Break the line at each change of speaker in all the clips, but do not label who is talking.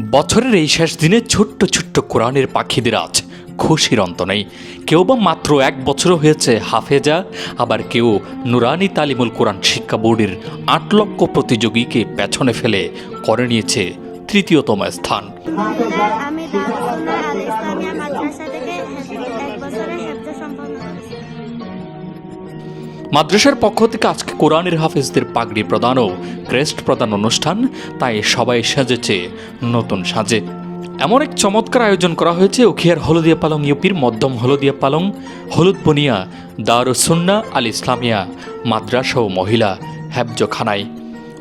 বছরের এই শেষ দিনে ছোট্ট ছোট্ট কোরআনের পাখিদের আজ খুশির অন্ত নেই। কেউ বা মাত্র এক বছর হয়েছে হাফেজা, আবার কেউ নুরানি তালিমুল কোরআন শিক্ষা বোর্ডের আট লক্ষ প্রতিযোগীকে পেছনে ফেলে করে নিয়েছে তৃতীয়তম স্থান। মাদ্রাসার পক্ষ থেকে আজকে কোরআনের হাফেজদের পাগড়ি প্রদান ও ক্রেস্ট প্রদান অনুষ্ঠান, তাই সবাই সাজেছে নতুন সাজে। এমন এক চমৎকার আয়োজন করা হয়েছে উখিয়ার হলদিয়া পালং ইউপির মধ্যম হলদিয়া পালং, হলুদ বনিয়া দারুসুন্না আল ইসলামিয়া, মাদ্রাসা ও মহিলা হ্যাবজখানায়।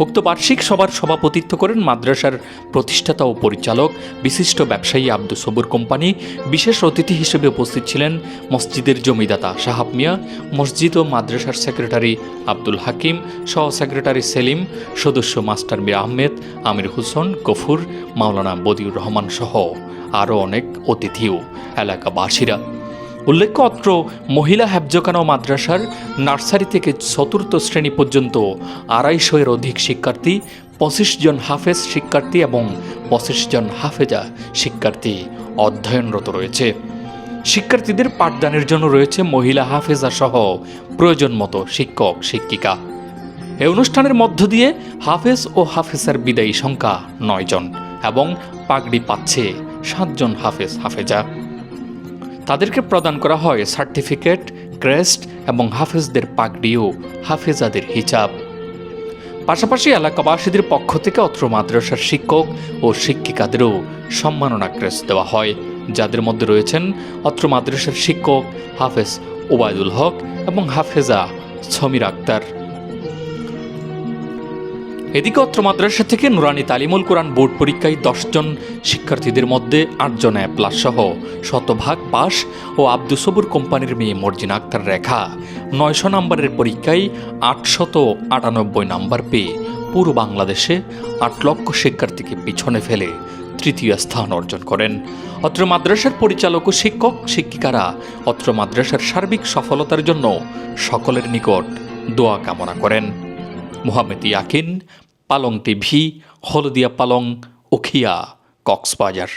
উক্ত বার্ষিক সভার সভাপতিত্ব করেন মাদ্রাসার প্রতিষ্ঠাতা ও পরিচালক বিশিষ্ট ব্যবসায়ী আব্দুল সবুর কোম্পানি। বিশেষ অতিথি হিসেবে উপস্থিত ছিলেন মসজিদের জমিদাতা সাহাব মিয়া, মসজিদ ও মাদ্রাসার সেক্রেটারি আব্দুল হাকিম, সহ সেক্রেটারি সেলিম, সদস্য মাস্টার মীর আহমেদ, আমির হুসন, গফুর, মাওলানা বদিউর রহমান সহ আরও অনেক অতিথিও এলাকাবাসীরা। উল্লেখ্য, অত্র মহিলা হ্যাবজকানা মাদ্রাসার নার্সারি থেকে চতুর্থ শ্রেণি পর্যন্ত আড়াইশো এর অধিক শিক্ষার্থী, পঁচিশ জন হাফেজ শিক্ষার্থী এবং পঁচিশ জন হাফেজা শিক্ষার্থী অধ্যয়নরত রয়েছে। শিক্ষার্থীদের পাঠদানের জন্য রয়েছে মহিলা হাফেজা সহ প্রয়োজন মতো শিক্ষক, শিক্ষিকা। এই অনুষ্ঠানের মধ্য দিয়ে হাফেজ ও হাফেজার বিদায়ী সংখ্যা নয় জন এবং পাগড়ি পাচ্ছে সাতজন হাফেজ, হাফেজা। তাদেরকে প্রদান করা হয় সার্টিফিকেট, ক্রেস্ট এবং হাফেজদের পাগড়ি ও হাফেজাদের হিজাব। পাশাপাশি এলাকাবাসীদের পক্ষ থেকে অত্র মাদ্রাসার শিক্ষক ও শিক্ষিকাদেরও সম্মাননা ক্রেস্ট দেওয়া হয়, যাদের মধ্যে রয়েছেন অত্র মাদ্রাসার শিক্ষক হাফেজ ওবায়দুল হক এবং হাফেজা সমীর আক্তার। এদিকে অত্র মাদ্রাসা থেকে নুরানি তালিমুল কোরআন বোর্ড পরীক্ষায় দশজন শিক্ষার্থীদের মধ্যে আটজন এ প্লাস সহ শতভাগ পাস ও আব্দু সবুর কোম্পানির মেয়ে মর্জিনা আক্তার রেখা। নয়শো নম্বরের পরীক্ষায় আটশত আটানব্বই নম্বর পেয়ে পুরো বাংলাদেশে আট লক্ষ শিক্ষার্থীকে পিছনে ফেলে তৃতীয় স্থান অর্জন করেন। অত্র মাদ্রাসার পরিচালক ও শিক্ষক শিক্ষিকারা অত্র মাদ্রাসার সার্বিক সফলতার জন্য সকলের নিকট দোয়া কামনা করেন। মোহাম্মদ ইয়াকিন পালং টিভি হলদিয়া পালং উখিয়া কক্সবাজার